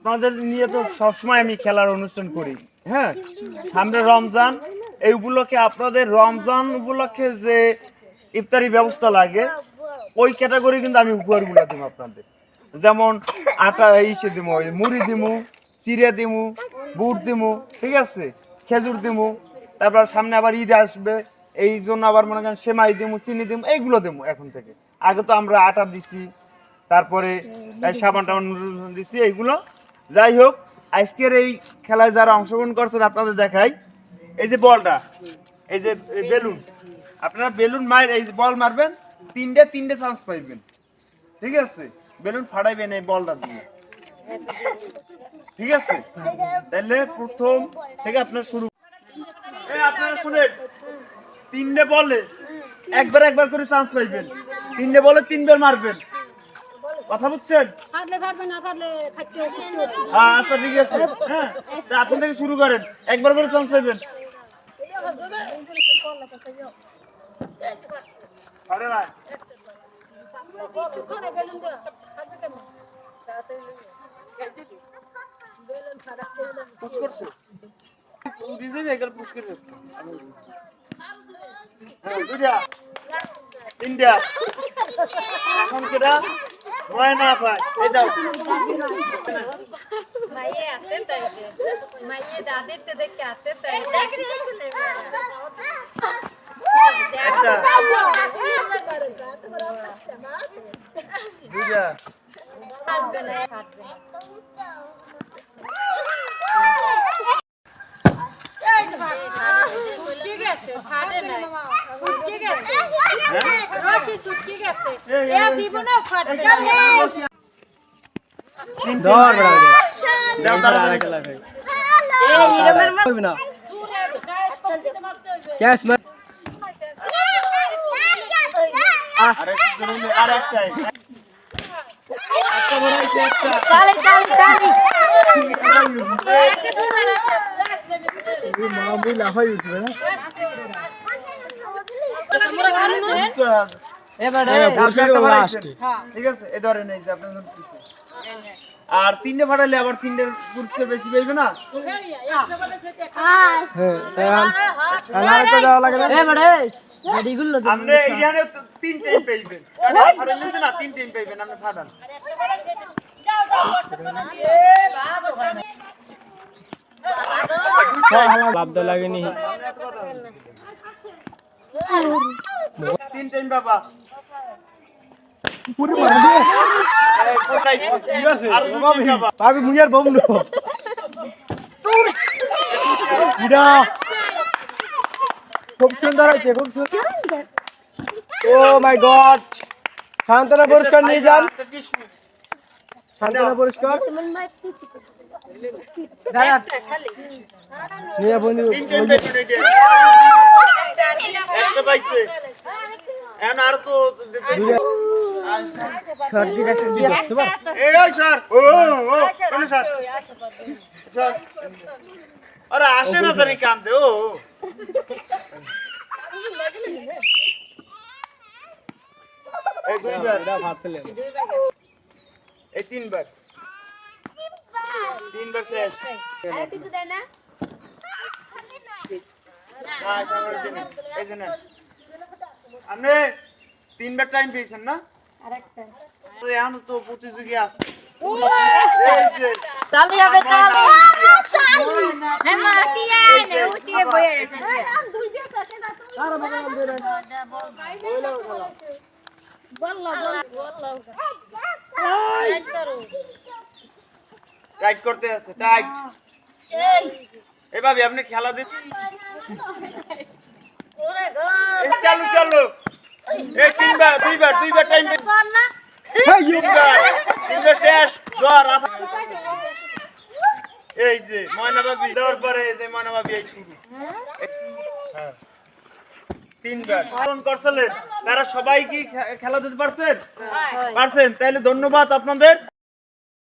আপনাদের নিয়ে তো সবসময় আমি খেলার অনুষ্ঠান করি। হ্যাঁ সামনে রমজান, এই উপলক্ষে আপনাদের রমজান উপলক্ষে যে ইফতারি ব্যবস্থা লাগে, ওই ক্যাটাগরি কিন্তু আমি উপহারগুলো দিব আপনাদের। যেমন আটা, ইসে দিব মুড়ি দিমু, চিড়ে দিমু, বুট দিমু, ঠিক আছে? খেজুর দিমু, তারপর সামনে আবার ঈদ আসবে, এই জন্য আবার মনে করেন সেমাই দিমু, চিনি দিমু, এইগুলো দিমু এখন থেকে। আগে তো আমরা আটা দিছি, তারপরে সাবান টাবান দিছি, এইগুলো যাই হোক, আজকের এই খেলায় যারা অংশগ্রহণ করছেন, আপনাদের দেখাই। এই যে বলটা, এই যে বেলুন, আপনারা বেলুন মার, এই বল মারবেন, তিনটে তিনটে চান্স পাইবেন। ঠিক আছে? বেলুন ফাটাইবেন এই বলটা দিয়ে। ঠিক আছে? তাহলে প্রথম থেকে আপনার শুরু। আপনারা শুনেন, তিনটে বলে একবার একবার করে চান্স পাইবেন। তিনটে বলে তিনবার মারবেন। কথা বুঝছেন? পারলে পারবে না পারলে ফুটতে হ্যাঁ আচ্ছা ঠিক আছে। হ্যাঁ আপনি থেকে শুরু করেন। একবার করে চান্স পাইবেন। পারে না ওখানে বেলুন দাও ফাটবে কেমন বেলুন ফাটাতে হলে পুশ করছে দিছে ভেগাল পুশ করে হ্যাঁ দুইটা। তিনটা। এখন কেটা? নয় না পায় এই দাও মাইয়ে আসতে তাই মাইয়ে দাদিতে দেখে আসতে তাই একটা দুইটা বড় হয়েছে একটা তালি তালি তালি মামুই লাফাই উঠবে না এবারে লাস্ট ঠিক আছে এই ধরেন এই যে আপনার জন্য কিছু। আর তিনটে ফাটাইলে আবার তিনটে পুরস্কার বেশি পাইবে না? হ্যাঁ তাহলে আরেকটা দেওয়া লাগে না? এবারে গাড়িগুলো আপনি এইখানে তিন টাইম পাইবেন। ফাটাইলে না তিন টাইম পাইবেন আপনি ফাটান। লাগেনি। তিন টাইম বাবা। পুরো মার দে এই ফাটাইছি। আর দুই বাবি time বাবা। বাবি মুইয়ার বমলো ইডা খুব সুন্দর হয়েছে খুব সুন্দর ও মাই গড শান্তনা পুরস্কার নিয়ে যান শান্তনা পুরস্কার নিয়ে বন্ধু তিন টাইম পাইবেন এইটা। একটা পাইছে এখন আর তো দিতে- সর্দি কাছে দিয়ে দেখতে পার এই ওই স্যার ও ও কোন স্যার স্যার আরে আসে না জানি কান্দে ও এই তিনবার তিনবার শেষ। না। আপনি তিনবার টাইম পেয়েছেন না? এখন তো প্রতিযোগী আছে। টাইট করতে আছে টাইট এভাবে আপনি খেলা এই চালু চালু। এই তিনবার দুইবার দুইবার টাইম কর না তিনবার তিনবার শেষ জ্বর এই যে ময়না বাবি দেওয়ার পরে এই যে ময়না বাবি এই শুরু। হ্যাঁ। তিনবার। পালন করছিলেন তারা সবাই কি খেলা দিতে পারছেন পারছেন? তাহলে ধন্যবাদ আপনাদের।